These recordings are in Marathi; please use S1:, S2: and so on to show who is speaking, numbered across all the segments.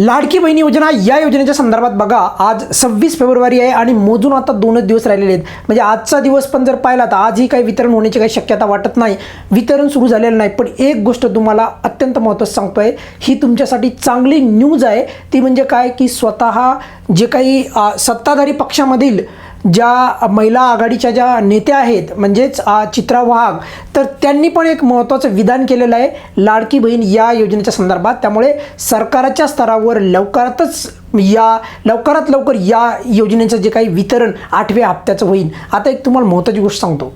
S1: लाडकी बहिणी योजना या योजनेच्या संदर्भात बघा आज सव्वीस फेब्रुवारी आहे आणि मोजून आता दोनच दिवस राहिलेले आहेत. म्हणजे आजचा दिवस पण जर पाहिला तर आजही काही वितरण होण्याची काही शक्यता वाटत नाही. वितरण सुरू झालेलं नाही. पण एक गोष्ट तुम्हाला अत्यंत महत्त्वाचं सांगतोय ही तुमच्यासाठी चांगली न्यूज आहे. ती म्हणजे काय? की स्वतः जे काही सत्ताधारी पक्षामधील ज्या महिला आघाडीच्या ज्या नेत्या आहेत म्हणजेच चित्रा वाघ तर त्यांनी पण एक महत्त्वाचं विधान केलेलं आहे लाडकी बहीण या योजनेच्या संदर्भात. त्यामुळे सरकारच्या स्तरावर लवकरातच या लवकरात लवकर या योजनेचं जे काही वितरण आठव्या हप्त्याचं होईल. आता एक तुम्हाला महत्त्वाची गोष्ट सांगतो.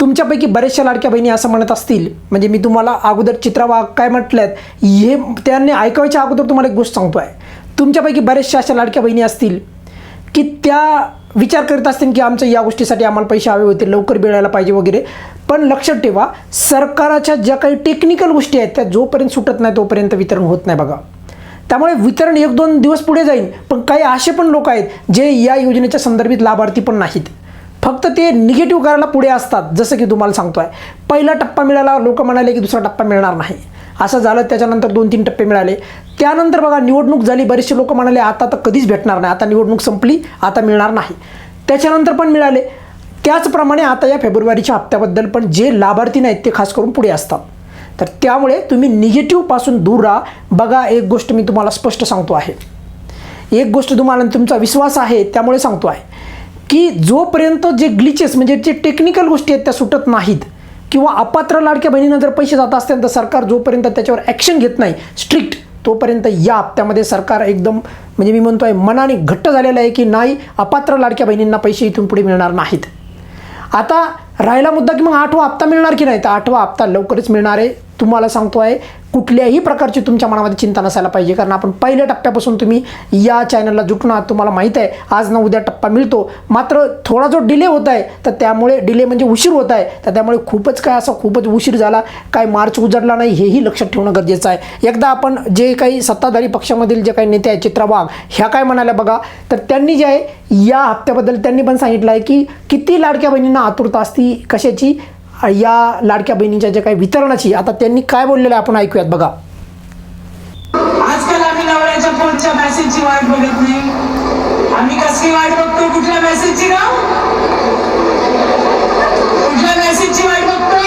S1: तुमच्यापैकी बऱ्याचशा लाडक्या बहिणी असं म्हणत असतील म्हणजे मी तुम्हाला अगोदर चित्रा वाघ काय म्हटल्यात हे त्यांनी ऐकवायच्या अगोदर तुम्हाला एक गोष्ट सांगतो आहे तुमच्यापैकी बऱ्याचशा अशा लाडक्या बहिणी असतील की त्या विचार करत असतील की आमचं या गोष्टीसाठी आम्हाला पैसे हवे होते लवकर मिळायला पाहिजे वगैरे. पण लक्षात ठेवा सरकाराच्या ज्या काही टेक्निकल गोष्टी आहेत त्या जोपर्यंत सुटत नाही तोपर्यंत वितरण होत नाही बघा. त्यामुळे वितरण एक दोन दिवस पुढे जाईल पण काही असे पण लोक आहेत जे या योजनेच्या संदर्भित लाभार्थी पण नाहीत. फक्त ते निगेटिव्ह करायला पुढे असतात जसं की तुम्हाला सांगतो आहे पहिला टप्पा मिळाला लोक म्हणाले की दुसरा टप्पा मिळणार नाही. असं झालं त्याच्यानंतर दोन तीन टप्पे मिळाले. त्यानंतर बघा निवडणूक झाली बरेचसे लोक म्हणाले आता तर कधीच भेटणार नाही आता निवडणूक संपली आता मिळणार नाही. त्याच्यानंतर पण मिळाले. त्याचप्रमाणे आता या फेब्रुवारीच्या हप्त्याबद्दल पण जे लाभार्थी नाहीत ते खास करून पुढे असतात. तर त्यामुळे तुम्ही निगेटिव्हपासून दूर राहा. बघा एक गोष्ट मी तुम्हाला स्पष्ट सांगतो आहे. एक गोष्ट तुम्हाला तुमचा विश्वास आहे त्यामुळे सांगतो आहे. की जोपर्यंत जे ग्लिचेस म्हणजे जे टेक्निकल गोष्टी आहेत त्या सुटत नाहीत किंवा अपात्र लाडक्या बहिणीनं जर पैसे जात असतील तर सरकार जोपर्यंत त्याच्यावर ॲक्शन घेत नाही स्ट्रिक्ट तोपर्यंत या हप्त्यामध्ये सरकार एकदम म्हणजे मी म्हणतो आहे मनाने घट्ट झालेलं आहे की नाही अपात्र लाडक्या बहिणींना पैसे इथून पुढे मिळणार नाहीत. आता राहिला मुद्दा की मग आठवा हप्ता मिळणार की नाही? तर आठवा हप्ता लवकरच मिळणार आहे. तुम्हाला सांगतो आहे कुठल्याही प्रकारची तुमच्या मनामध्ये चिंता नसायला पाहिजे. कारण आपण पहिल्या टप्प्यापासून तुम्ही या चॅनलला जुटून आहात तुम्हाला माहीत आहे आज ना उद्या टप्पा मिळतो. मात्र थोडा जो डिले होत आहे तर त्यामुळे डिले म्हणजे उशीर होत आहे. तर त्यामुळे खूपच काय असा खूपच उशीर झाला काय मार्च उजडला नाही हेही लक्षात ठेवणं गरजेचं आहे. एकदा आपण जे काही सत्ताधारी पक्षामधील जे काही नेते आहेत चित्रा वाघ ह्या काय म्हणाल्या बघा तर त्यांनी जे आहे या हप्त्याबद्दल त्यांनी पण सांगितलं आहे की किती लाडक्या बहिणींना आतुरता असती कशाची? या लाडक्या बहिणीच्या ज्या काही वितरणाची आता त्यांनी काय बोललेलं आपण ऐकूयात बघा.
S2: आजकाल आम्ही नवऱ्याच्या फोनच्या मेसेजची वाट बघत नाही. आम्ही कसली वाट बघतो कुठल्या मेसेजची ना कुठल्या मेसेजची वाट बघतो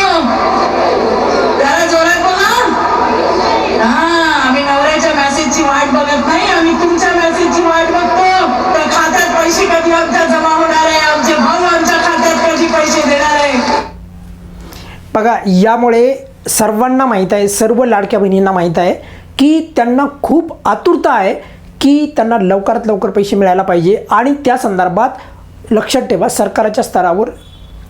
S2: जरा जोरात बोला हा आम्ही नवऱ्याच्या मेसेजची वाट बघत नाही आम्ही तुमच्या मेसेजची वाट बघतो तर खात्यात पैसे कधी आमच्या जमा होणार आहे आमचे भाऊ आमच्या खात्यात कधी पैसे देणार आहे
S1: बघा यामुळे सर्वांना माहीत आहे सर्व लाडक्या बहिणींना माहीत आहे की त्यांना खूप आतुरता आहे की त्यांना लवकरात लवकर पैसे मिळायला पाहिजे आणि त्या संदर्भात लक्षात ठेवा सरकारच्या स्तरावर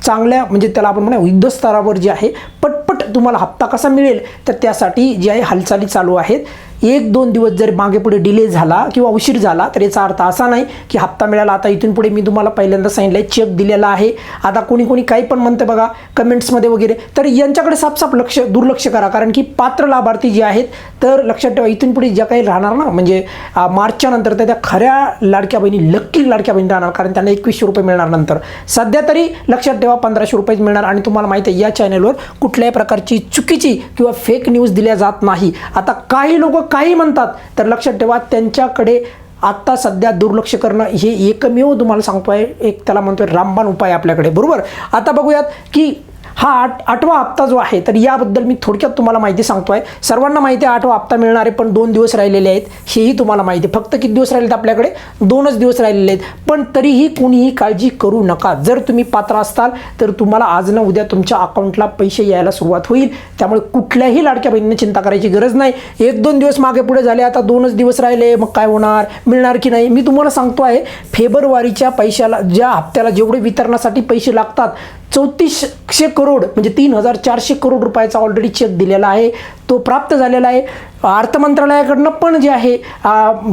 S1: चांगल्या म्हणजे त्याला आपण म्हणा युद्ध स्तरावर जे आहे पटपट तुम्हाला हप्ता कसा मिळेल तर त्यासाठी जे आहे हालचाली चालू आहेत. एक दोन दिवस जर मागे पुढे डिले झाला किंवा उशीर झाला तर याचा अर्थ असा नाही की हप्ता मिळाला. आता इथून पुढे मी तुम्हाला पहिल्यांदा सांगितलं आहे चेक दिलेला आहे. आता कोणी कोणी काही पण म्हणतं बघा कमेंट्समध्ये वगैरे. तर यांच्याकडे सापसाप लक्ष दुर्लक्ष करा. कारण की पात्र लाभार्थी जे आहेत तर लक्षात ठेवा इथून पुढे ज्या काही राहणार ना म्हणजे मार्चच्या नंतर तर त्या खऱ्या लाडक्या बहिणी लक्की लाडक्या बहिणी राहणार. कारण त्यांना एकवीसशे रुपये मिळणार नंतर. सध्या तरी लक्षात ठेवा पंधराशे रुपयेच मिळणार. आणि तुम्हाला माहिती आहे या चॅनलवर कुठल्याही प्रकारची चुकीची किंवा फेक न्यूज दिल्या जात नाही. आता काही लोक काही म्हणतात तर लक्षात ठेवा त्यांच्याकडे आत्ता सध्या दुर्लक्ष करणं हे एकमेव तुम्हाला सांगतो आहे एक त्याला म्हणतोय रामबाण उपाय आपल्याकडे. बरोबर? आता बघूयात की हा आठ आठवा हप्ता जो आहे तर याबद्दल मी थोडक्यात तुम्हाला माहिती सांगतो आहे सर्वांना माहिती आहे आठवा हप्ता मिळणारे पण दोन दिवस राहिलेले आहेत हेही तुम्हाला माहिती आहे. फक्त किती दिवस राहिले आहेत आपल्याकडे? दोनच दिवस राहिलेले आहेत. पण तरीही कोणीही काळजी करू नका. जर तुम्ही पात्र असताल तर तुम्हाला आज ना उद्या तुमच्या अकाउंटला पैसे यायला सुरुवात होईल. त्यामुळे कुठल्याही लाडक्या बहिणीने चिंता करायची गरज नाही. एक दोन दिवस मागे पुढे झाले आता दोनच दिवस राहिले मग काय होणार? मिळणार की नाही? मी तुम्हाला सांगतो आहे फेब्रुवारीच्या पैशाला ज्या हप्त्याला जेवढे वितरणासाठी पैसे लागतात चौतीसशे करोड म्हणजे तीन हजार चारशे करोड रुपयाचा ऑलरेडी चेक दिलेला आहे. तो प्राप्त झालेला आहे. अर्थ मंत्रालयाकडनं पण जे आहे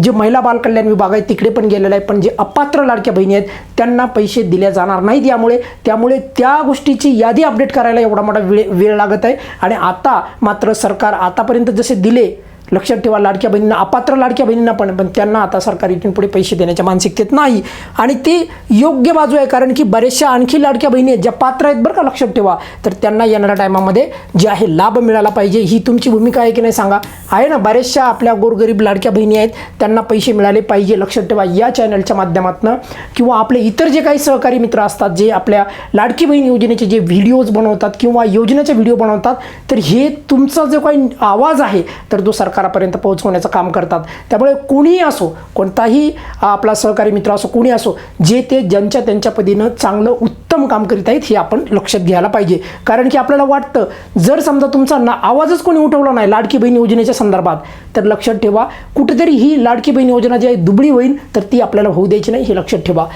S1: जे महिला बालकल्याण विभाग आहे तिकडे पण गेलेला आहे. पण जे अपात्र लाडक्या बहिणी आहेत त्यांना पैसे दिले जाणार नाहीत यामुळे. त्यामुळे त्या गोष्टीची यादी अपडेट करायला एवढा मोठा वेळ वेळ लागत आहे. आणि आता मात्र सरकार आतापर्यंत जसे दिले लक्षात ठेवा लाडक्या बहिणींना अपात्र लाडक्या बहिणींना पण पण त्यांना आता सरकार इथून पुढे पैसे देण्याच्या मानसिकतेत नाही. आणि ती योग्य बाजू आहे कारण की बऱ्याचशा आणखी लाडक्या बहिणी आहेत ज्या पात्र आहेत बरं का लक्षात ठेवा. तर त्यांना येणाऱ्या टायमामध्ये जे आहे लाभ मिळाला पाहिजे. ही तुमची भूमिका आहे की नाही सांगा? आहे ना बऱ्याचशा आपल्या गोरगरीब लाडक्या बहिणी आहेत त्यांना पैसे मिळाले पाहिजे. लक्षात ठेवा या चॅनलच्या माध्यमातून किंवा आपले इतर जे काही सहकारी मित्र असतात जे आपल्या लाडकी बहीण योजनेचे जे व्हिडिओज बनवतात किंवा योजनेचे व्हिडिओ बनवतात तर हे तुमचा जो काही आवाज आहे तर तो सरकारापर्यंत पोहोचवण्याचं काम करतात. त्यामुळे कोणीही असो कोणताही आपला सहकारी मित्र असो कोणी असो जे ते ज्यांच्या त्यांच्या पदीनं चांगलं उत्तम काम करीत आहेत हे आपण लक्षात घ्यायला पाहिजे. कारण की आपल्याला वाटतं जर समजा तुमचा ना आवाजच कोणी उठवला नाही लाडकी बहीण योजनेच्या संदर्भात तर लक्षात ठेवा कुठेतरी ही लाडकी बहीण योजना जी आहे दुबळी होईल तर ती आपल्याला होऊ द्यायची नाही हे लक्षात ठेवा.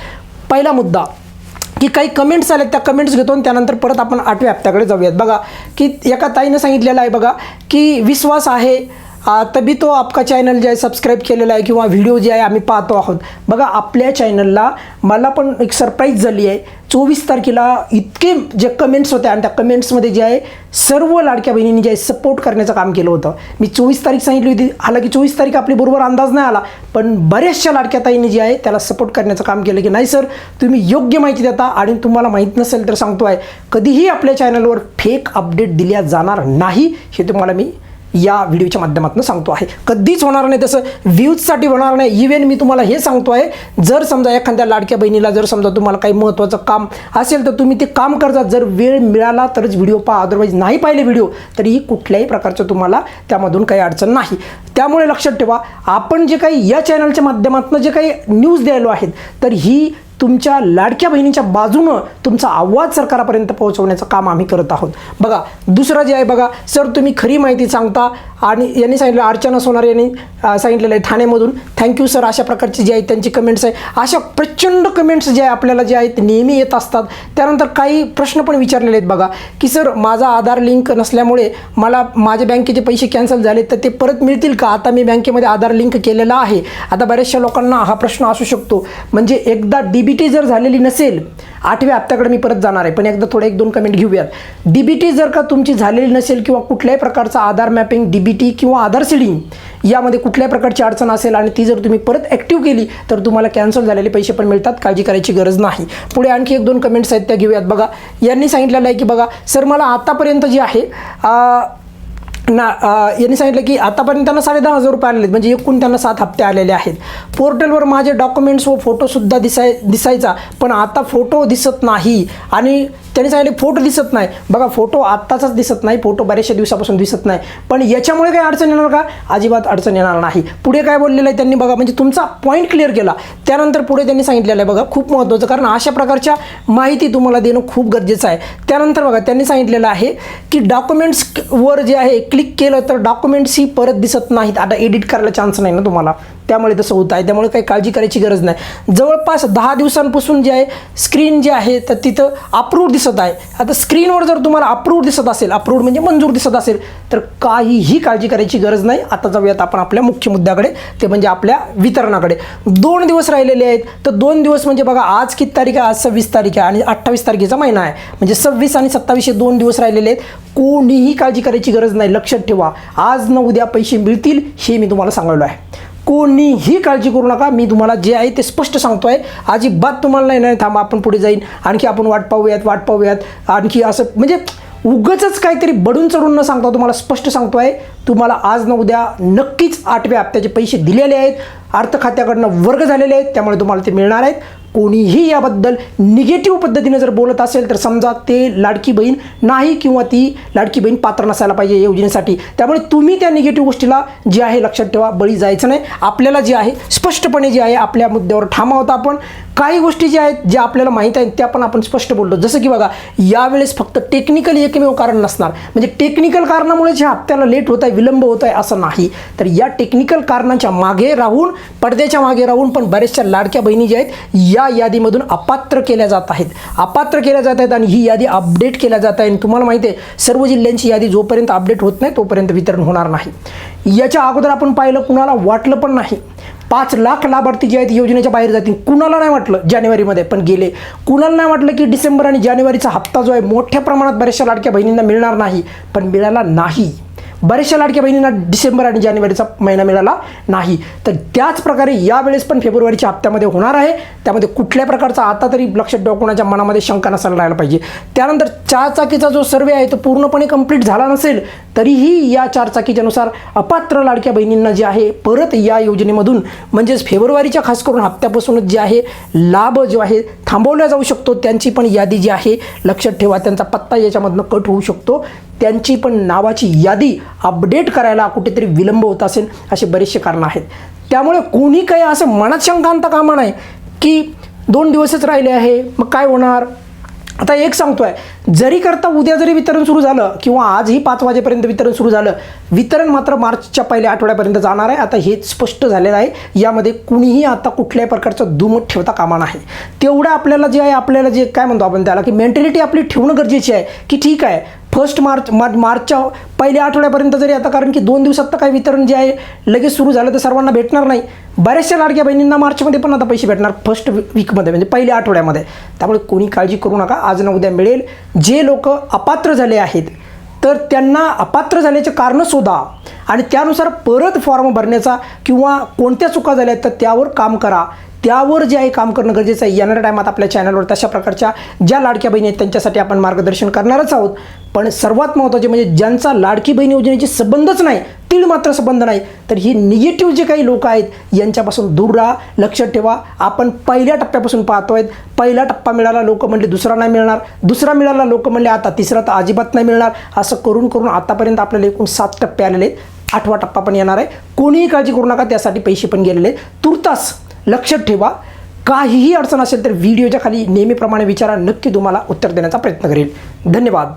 S1: पहिला मुद्दा की काही कमेंट्स आले त्या कमेंट्स घेतो आणि त्यानंतर परत आपण आठव्या हप्त्याकडे जाऊयात. बघा की एका ताईनं सांगितलेलं आहे बघा की विश्वास आहे तभी तो आपका चॅनल जे आहे सबस्क्राईब केलेला आहे किंवा व्हिडिओ जे आहे आम्ही पाहतो आहोत. बघा आपल्या चॅनलला मला पण एक सरप्राईज झाली आहे. चोवीस तारखेला इतके जे कमेंट्स होते आणि त्या कमेंट्समध्ये जे आहे सर्व लाडक्या बहिणींनी जे आहे सपोर्ट करण्याचं काम केलं होतं. मी चोवीस तारीख सांगितली होती. हालाकी चोवीस तारीख आपली बरोबर अंदाज नाही आला पण बऱ्याचशा लाडक्या ताईंनी जे आहे त्याला सपोर्ट करण्याचं काम केलं की नाही सर तुम्ही योग्य माहिती देता आणि तुम्हाला माहीत नसेल तर सांगतो आहे कधीही आपल्या चॅनलवर फेक अपडेट दिल्या जाणार नाही हे तुम्हाला मी या व्हिडिओच्या माध्यमातून सांगतो आहे. कधीच होणार नाही तसं. व्ह्यूजसाठी होणार नाही. इव्हन मी तुम्हाला हे सांगतो आहे. जर समजा एखाद्या लाडक्या बहिणीला जर समजा तुम्हाला काही महत्त्वाचं काम असेल तर तुम्ही ते काम करता. जर वेळ मिळाला तरच व्हिडिओ पहा. अदरवाईज नाही पाहिले व्हिडिओ तरीही कुठल्याही प्रकारचं तुम्हाला त्यामधून काही अडचण नाही. त्यामुळे लक्षात ठेवा आपण जे काही या चॅनलच्या माध्यमातून जे काही न्यूज द्यायलो आहेत तर ही तुमच्या लाडक्या बहिणीच्या बाजूनं तुमचा आवाज सरकारापर्यंत पोहोचवण्याचं काम आम्ही करत आहोत. बघा दुसरं जे आहे बघा सर तुम्ही खरी माहिती सांगता आणि यांनी सांगितलं अर्चना सोनार यांनी सांगितलेलं आहे ठाण्यामधून थँक्यू सर अशा प्रकारची जी आहेत त्यांची कमेंट्स आहे. अशा प्रचंड कमेंट्स जे आहे आपल्याला जे आहेत नेहमी येत असतात. त्यानंतर काही प्रश्न पण विचारलेले आहेत बघा की सर माझा आधार लिंक नसल्यामुळे मला माझ्या बँकेचे पैसे कॅन्सल झाले तर ते परत मिळतील का? आता मी बँकेमध्ये आधार लिंक केलेला आहे. आता बऱ्याचशा लोकांना हा प्रश्न असू शकतो. म्हणजे एकदा डी बी टी जर झालेली नसेल आठव्या हप्त्याकडे मी परत जाणार आहे. पण एकदा थोडं एक दोन कमेंट घेऊयात. डी बी टी जर का तुमची झालेली नसेल किंवा कुठल्याही प्रकारचा Aadhaar mapping D B T किंवा आधार सिडिंग यामध्ये कुठल्याही प्रकारची अडचण असेल आणि ती जर तुम्ही परत ॲक्टिव्ह केली तर तुम्हाला कॅन्सल झालेले पैसे पण मिळतात काळजी करायची गरज नाही. पुढे आणखी एक दोन कमेंट्स आहेत त्या घेऊयात बघा. यांनी सांगितलेलं आहे की बघा सर मला आतापर्यंत जे आहे ना यांनी सांगितलं की आतापर्यंत त्यांना साडे दहा हजार रुपये आलेले आहेत. म्हणजे एकूण त्यांना सात हप्ते आलेले आहेत. पोर्टलवर माझे डॉक्युमेंट्स व फोटोसुद्धा दिसाय दिसायचा पण आता फोटो दिसत नाही. आणि त्यांनी सांगितले फोटो दिसत नाही. बघा फोटो आत्ताचाच दिसत नाही फोटो बऱ्याचशा दिवसापासून दिसत नाही. पण याच्यामुळे काही अडचण येणार का? अजिबात अडचण येणार नाही. पुढे काय बोललेलं आहे त्यांनी बघा म्हणजे तुमचा पॉईंट क्लिअर केला. त्यानंतर पुढे त्यांनी सांगितलेलं आहे बघा खूप महत्त्वाचं कारण अशा प्रकारच्या माहिती तुम्हाला देणं खूप गरजेचं आहे. त्यानंतर बघा त्यांनी सांगितलेलं आहे की डॉक्युमेंट्स वर जे आहे क्लिक केलं तर डॉक्युमेंट्स ही परत दिसत नाहीत. आता एडिट करायला चान्स नाही ना तुम्हाला. त्यामुळे तसं होत आहे. त्यामुळे काही काळजी करायची गरज नाही. जवळपास दहा दिवसांपासून जे आहे स्क्रीन जे आहे तर तिथं अप्रूव्ड दिसत आहे. आता स्क्रीनवर जर तुम्हाला अप्रूव्ड दिसत असेल अप्रूव्ड म्हणजे मंजूर दिसत असेल तर काहीही काळजी करायची गरज नाही. आता जाऊयात आपण आपल्या मुख्य मुद्द्याकडे. ते म्हणजे आपल्या वितरणाकडे. दोन दिवस राहिलेले आहेत. तर दोन दिवस म्हणजे बघा आज किती तारीख आहे? आज सव्वीस तारीख आहे आणि अठ्ठावीस तारखेचा महिना आहे. म्हणजे सव्वीस आणि सत्तावीस हे दोन दिवस राहिलेले आहेत. कोणीही काळजी करायची गरज नाही. लक्षात ठेवा. आज न उद्या पैसे मिळतील हे मी तुम्हाला सांगायलो आहे. कोणीही काळजी करू नका. मी तुम्हाला जे आहे ते स्पष्ट सांगतोय. अजिबात तुम्हाला नाही नाही थांबा आपण पुढे जाईन. आणखी आपण वाट पाहूयात वाट पाहूयात. आणखी असं म्हणजे उगच काहीतरी बडून चढून न सांगता तुम्हाला स्पष्ट सांगतोय. तुम्हाला आज न उद्या नक्कीच आठव्या हप्त्याचे पैसे दिलेले आहेत. अर्थ खात्याकडनं वर्ग झालेले आहेत. त्यामुळे तुम्हाला ते मिळणार आहेत. कोणीही याबद्दल निगेटिव्ह पद्धतीने जर बोलत असेल तर समजा ते लाडकी बहीण नाही किंवा ती लाडकी बहीण पात्र नसायला पाहिजे योजनेसाठी. त्यामुळे तुम्ही त्या निगेटिव्ह गोष्टीला जे आहे लक्षात ठेवा बळी जायचं नाही. आपल्याला जे आहे स्पष्टपणे जे आहे आपल्या मुद्द्यावर ठाम आहोत आपण. काही गोष्टी ज्या आहेत ज्या आपल्याला माहीत आहेत त्या पण आपण स्पष्ट बोललो. जसं की बघा यावेळेस फक्त टेक्निकल एकमेव कारण नसणार. म्हणजे टेक्निकल कारणामुळे जे हप्त्याला लेट होत आहे विलंब होत आहे असं नाही. तर या टेक्निकल कारणाच्या मागे राहून पडद्याच्या मागे राहून पण बऱ्याचशा लाडक्या बहिणी ज्या आहेत या यादीमधून अपात्र केल्या जात आहेत. अपात्र केल्या जात आहेत आणि ही यादी अपडेट केल्या जात आहे आणि तुम्हाला माहिती आहे सर्व जिल्ह्यांची यादी जोपर्यंत अपडेट होत नाही तोपर्यंत वितरण होणार नाही. याच्या अगोदर आपण पाहिलं कुणाला वाटलं पण नाही. पाच लाख लाभार्थी जे आहेत योजनेच्या बाहेर जातील. कुणाला नाही वाटलं जानेवारीमध्ये पण गेले. कुणाला नाही वाटलं की डिसेंबर आणि जानेवारीचा हप्ता जो आहे मोठ्या प्रमाणात बऱ्याचशा लाडक्या बहिणींना मिळणार नाही पण मिळाला नाही. बऱ्याचशा लाडक्या बहिणींना डिसेंबर आणि जानेवारीचा महिना मिळाला नाही. तर त्याच प्रकारे यावेळेस पण फेब्रुवारीच्या हप्त्यामध्ये होणार आहे. त्यामध्ये कुठल्या प्रकारचा आता तरी लक्षात ठेवा कोणाच्या मनामध्ये शंका नसायला राहायला पाहिजे. त्यानंतर चारचाकीचा जो सर्वे आहे तो पूर्णपणे कंप्लीट झाला नसेल तरीही या चारचाकीच्यानुसार अपात्र लाडक्या बहिणींना जे आहे परत या योजनेमधून म्हणजेच फेब्रुवारीच्या खास करून हप्त्यापासूनच जे आहे लाभ जो आहे थांबवला जाऊ शकतो. त्यांची पण यादी जी आहे लक्षात ठेवा त्यांचा पत्ता याच्यामधनं कट होऊ शकतो. त्यांची पण नावाची यादी अपडेट करायला कुठेतरी विलंब होत असेल असे बरेचसे कारणं आहेत. त्यामुळे कोणी काही असं मनात शंकांत कामा नाही की दोन दिवसच राहिले आहे मग काय होणार? आता एक सांगतोय जरी करता उद्या जरी वितरण सुरू झालं किंवा आजही पाच वाजेपर्यंत वितरण सुरू झालं वितरण मात्र मार्चच्या पहिल्या आठवड्यापर्यंत जाणार आहे. आता हे स्पष्ट झालेलं आहे. यामध्ये कुणीही आता कुठल्याही प्रकारचं दुमत ठेवता कामा नाही. तेवढं आपल्याला जे आहे आपल्याला जे काय म्हणतो आपण त्याला की मेंटॅलिटी आपली ठेवणं गरजेची आहे की ठीक आहे फर्स्ट मार्च मार्च मार्चच्या पहिल्या आठवड्यापर्यंत जरी आता कारण की दोन दिवसात तर काही वितरण जे आहे लगेच सुरू झालं तर सर्वांना भेटणार नाही. बऱ्याचशा लाडक्या बहिणींना मार्चमध्ये पण आता पैसे भेटणार फर्स्ट वीकमध्ये म्हणजे पहिल्या आठवड्यामध्ये. त्यामुळे कोणी काळजी करू नका आज ना उद्या मिळेल. जे लोक अपात्र झाले आहेत तर त्यांना अपात्र झाल्याचे कारणं शोधा. आणि त्यानुसार परत फॉर्म भरण्याचा किंवा कोणत्या चुका झाल्या आहेत तर त्यावर काम करा. त्यावर जे आहे काम करणं गरजेचं आहे. येणाऱ्या टायमात आपल्या चॅनलवर तशा प्रकारच्या ज्या लाडक्या बहिणी आहेत त्यांच्यासाठी आपण मार्गदर्शन करणारच आहोत. पण सर्वात महत्त्वाचे म्हणजे ज्यांचा लाडकी बहीण योजनेची संबंधच नाही तीळ मात्र संबंध नाही तर ही निगेटिव्ह जे काही लोक आहेत यांच्यापासून दूर राहा लक्षात ठेवा. आपण पहिल्या टप्प्यापासून पाहतो आहेत पहिला टप्पा मिळाला लोक म्हणले दुसरा नाही मिळणार. दुसरा मिळाला लोक म्हणले आता तिसरा तर अजिबात नाही मिळणार. असं करून करून आतापर्यंत आपल्याला एकूण सात टप्पे आलेले आहेत. आठवा टप्पा पण येणार आहे. कोणीही काळजी करू नका त्यासाठी पैसे पण गेलेले आहेत. तुर्तास लक्षात ठेवा. काहीही अडचण असेल तर व्हिडिओच्या खाली नेहमीप्रमाणे विचारा. नक्की तुम्हाला उत्तर देण्याचा प्रयत्न करेल. धन्यवाद.